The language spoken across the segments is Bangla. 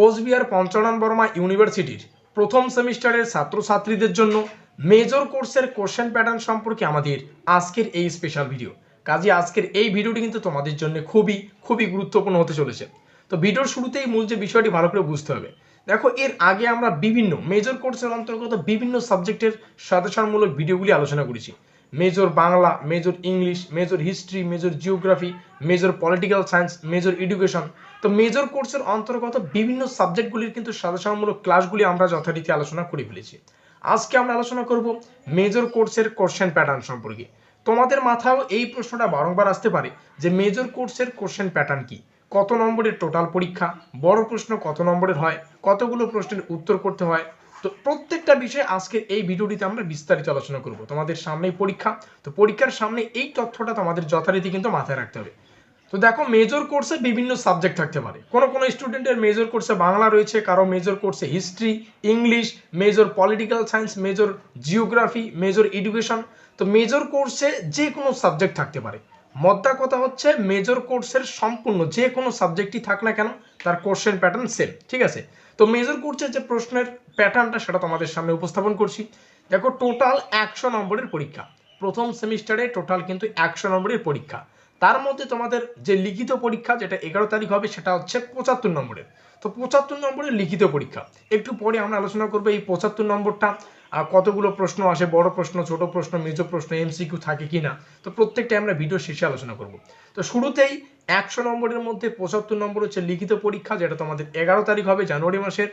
কোচবিহার পঞ্চানন বর্মা ইউনিভার্সিটির প্রথম সেমিস্টারের ছাত্রছাত্রীদের জন্য মেজর কোর্সের কোশ্চেন প্যাটার্ন সম্পর্কে আমাদের আজকের এই স্পেশাল ভিডিও কাজে আজকের এই ভিডিওটি কিন্তু তোমাদের জন্য খুবই খুবই গুরুত্বপূর্ণ হতে চলেছে। তো ভিডিওর শুরুতেই মূল যে বিষয়টি ভালো করে বুঝতে হবে। দেখো, এর আগে আমরা বিভিন্ন মেজর কোর্সের অন্তর্গত বিভিন্ন সাবজেক্টের সাজেশনমূলক ভিডিওগুলি আলোচনা করেছি। Major Bangla major English major history major geography major political science major education তো মেজর কোর্সের অন্তর্গত বিভিন্ন সাবজেক্টগুলির কিন্তু সাজেশনমূলক ক্লাসগুলি আমরা যথারীতি আলোচনা করে ফেলেছি। আজকে আমরা আলোচনা করব মেজর কোর্সের কোশ্চেন প্যাটার্ন সম্পর্কে। তোমাদের মাথাও এই প্রশ্নটা বারংবার আসতে পারে যে মেজর কোর্সের কোশ্চেন প্যাটার্ন কি? কত নম্বরের টোটাল পরীক্ষা? বড় প্রশ্ন কত নম্বরের হয়? কতগুলো প্রশ্নের উত্তর করতে হয়? তো প্রত্যেকটা বিষয়ে আজকের এই ভিডিওটিতে আমরা বিস্তারিত আলোচনা করব। তোমাদের সামনেই পরীক্ষা। তো পরীক্ষার সামনে এই তথ্যটা তোমাদের যথারীতি কিন্তু মাথায় রাখতে হবে। তো দেখো মেজর কোর্সে বিভিন্ন সাবজেক্ট থাকতে পারে। কোনো কোনো স্টুডেন্টের মেজর কোর্সে বাংলা রয়েছে, কারও মেজর কোর্সে history English major political science major geography major education তো মেজর কোর্সে যে কোনো সাবজেক্ট থাকতে পারে। মদ্দা কথা হচ্ছে মেজর কোর্সের সম্পূর্ণ যে কোনো সাবজেক্টই থাক না কেন, তার কোশ্চেন প্যাটার্ন সেম ঠিক আছে? তো মেজর কোর্সের যে প্রশ্নের প্যাটার্নটা সেটা তোমাদের সামনে উপস্থাপন করছি। দেখো টোটাল একশো নম্বরের পরীক্ষা। প্রথম সেমিস্টারে টোটাল কিন্তু একশো নম্বরের পরীক্ষা। তার মধ্যে তোমাদের যে লিখিত পরীক্ষা, যেটা এগারো তারিখ হবে, সেটা হচ্ছে পঁচাত্তর নম্বরের। তো পঁচাত্তর নম্বরের লিখিত পরীক্ষা। একটু পরে আমরা আলোচনা করব এই পঁচাত্তর নম্বরটা। কতগুলো প্রশ্ন আসে, বড় প্রশ্ন, ছোট প্রশ্ন মেজর প্রশ্ন এমসিকিউ থাকে কি না তো প্রত্যেকটা আমরা ভিডিও শেষে আলোচনা করব। তো শুরুতেই একশো নম্বরের মধ্যে পঁচাত্তর নম্বর হচ্ছে লিখিত পরীক্ষা, যেটা তোমাদের এগারো তারিখ হবে জানুয়ারি মাসের।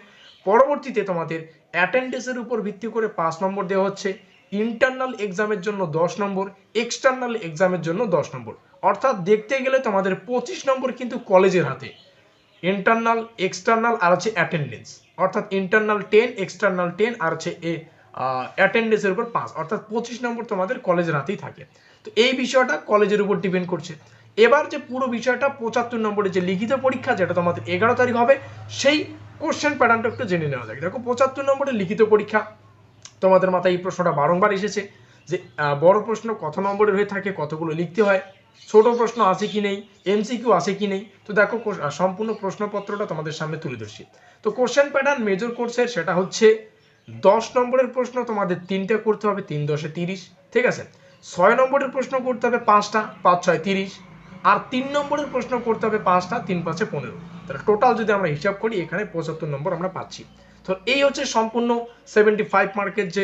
পরবর্তীতে তোমাদের অ্যাটেন্ডেন্সের উপর ভিত্তি করে পাঁচ নম্বর দেওয়া হচ্ছে। ইন্টারনাল এক্সামের জন্য দশ নম্বর এক্সটার্নাল এক্সামের জন্য দশ নম্বর। অর্থাৎ দেখতে গেলে তোমাদের পঁচিশ নম্বর কিন্তু কলেজের হাতে। ইন্টারনাল এক্সটার্নাল আর হচ্ছে অ্যাটেন্ডেন্স অর্থাৎ ইন্টারনাল টেন এক্সটার্নাল টেন আর হচ্ছে এ অ্যাটেন্ডেন্সের উপর পাঁচ, অর্থাৎ পঁচিশ নম্বর তোমাদের কলেজের হাতেই থাকে। তো এই বিষয়টা কলেজের উপর ডিপেন্ড করছে। এবার যে পুরো বিষয়টা, পঁচাত্তর নম্বরের যে লিখিত পরীক্ষা, যেটা তোমাদের এগারো তারিখ হবে, সেই কোশ্চেন প্যাটার্নটা একটু জেনে নেওয়া যাক। দেখো, পঁচাত্তর নম্বরের লিখিত পরীক্ষা, তোমাদের মাথায় এই প্রশ্নটা বারংবার এসেছে যে বড় প্রশ্ন কত নম্বরের হয়ে থাকে, কতগুলো লিখতে হয়, ছোট প্রশ্ন আছে কি নেই এমসিকিউ আছে কি নেই, তো দেখো সম্পূর্ণ প্রশ্নপত্রটা তোমাদের সামনে তুলে ধরছি। তো কোশ্চেন প্যাটার্ন মেজর কোর্সের সেটা হচ্ছে দশ নম্বরের প্রশ্ন তোমাদের তিনটে করতে হবে, তিন দশে তিরিশ, ঠিক আছে? ছয় নম্বরের প্রশ্ন করতে হবে পাঁচটা, পাঁচ ছয় তিরিশ, আর তিন নম্বরের প্রশ্ন করতে হবে পাঁচটা, তিন পাঁচে পনেরো। তাহলে টোটাল যদি আমরা হিসাব করি, এখানে পঁচাত্তর নম্বর আমরা পাচ্ছি। তো এই হচ্ছে সম্পূর্ণ সেভেন্টি ফাইভ মার্কের যে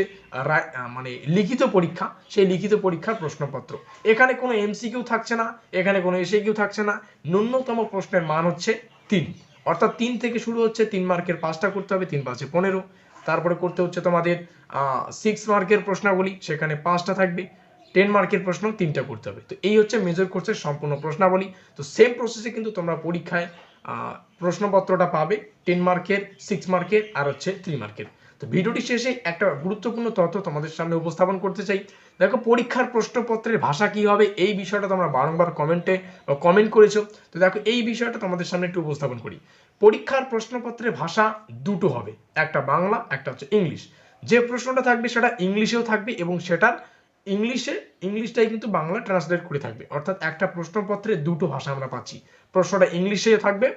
মানে লিখিত পরীক্ষা, সেই লিখিত পরীক্ষার প্রশ্নপত্র। এখানে কোনো এমসিকিউ থাকছে না, এখানে কোনো এসএকিউ থাকছে না, ন্যূনতম প্রশ্নের মান হচ্ছে তিন। অর্থাৎ তিন থেকে শুরু হচ্ছে, তিন মার্কের পাঁচটা করতে হবে, তিন পাঁচে পনেরো। তারপরে করতে হচ্ছে তোমাদের সিক্স মার্কের প্রশ্নাবলী, সেখানে পাঁচটা থাকবে। টেন মার্কের প্রশ্ন তিনটা করতে হবে। তো এই হচ্ছে মেজর কোর্সের সম্পূর্ণ প্রশ্নাবলী। তো সেম প্রসেসে কিন্তু তোমরা পরীক্ষায় প্রশ্নপত্রটা পাবে টেন মার্কের সিক্স মার্কের আর হচ্ছে থ্রি মার্কের তো ভিডিওটি শেষে একটা গুরুত্বপূর্ণ তথ্য তোমাদের সামনে উপস্থাপন করতে চাই। দেখো, পরীক্ষার প্রশ্নপত্রের ভাষা কি হবে? এই বিষয়টা তোমরা বারংবার কমেন্টে কমেন্ট করেছ। তো দেখো, এই বিষয়টা তোমাদের সামনে একটু উপস্থাপন করি। পরীক্ষার প্রশ্নপত্রে ভাষা দুটো হবে, একটা বাংলা, একটা হচ্ছে ইংলিশ। যে প্রশ্নটা থাকবে সেটা ইংলিশেও থাকবে এবং সেটার ইংলিশে, ইংলিশটাই কিন্তু বাংলা ট্রান্সলেট করে থাকবে। অর্থাৎ একটা প্রশ্নপত্রে দুটো ভাষা আমরা পাচ্ছি। প্রশ্নটা ইংলিশে থাকবে,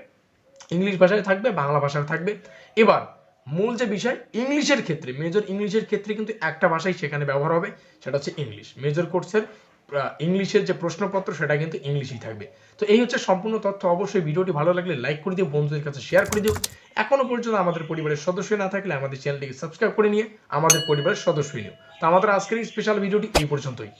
ইংলিশ ভাষায় থাকবে, বাংলা ভাষায় থাকবে। এবার, মূল যে বিষয়, ইংলিশের ক্ষেত্রে মেজর ইংলিশের ক্ষেত্রে কিন্তু একটা ভাষাই সেখানে ব্যবহার হবে, সেটা হচ্ছে ইংলিশ। মেজর কোর্সের ইংলিশের যে প্রশ্নপত্র, সেটা কিন্তু ইংলিশেই থাকবে। তো এই হচ্ছে সম্পূর্ণ তথ্য। অবশ্যই ভিডিওটি ভালো লাগলে লাইক করে দিও, বন্ধুদের কাছে শেয়ার করে দিও। এখনও পর্যন্ত আমাদের পরিবারের সদস্য না থাকলে আমাদের চ্যানেলটিকে সাবস্ক্রাইব করে নিয়ে আমাদের পরিবারের সদস্য নিও। তো আমাদের আজকের এই স্পেশাল ভিডিওটি এই পর্যন্তই।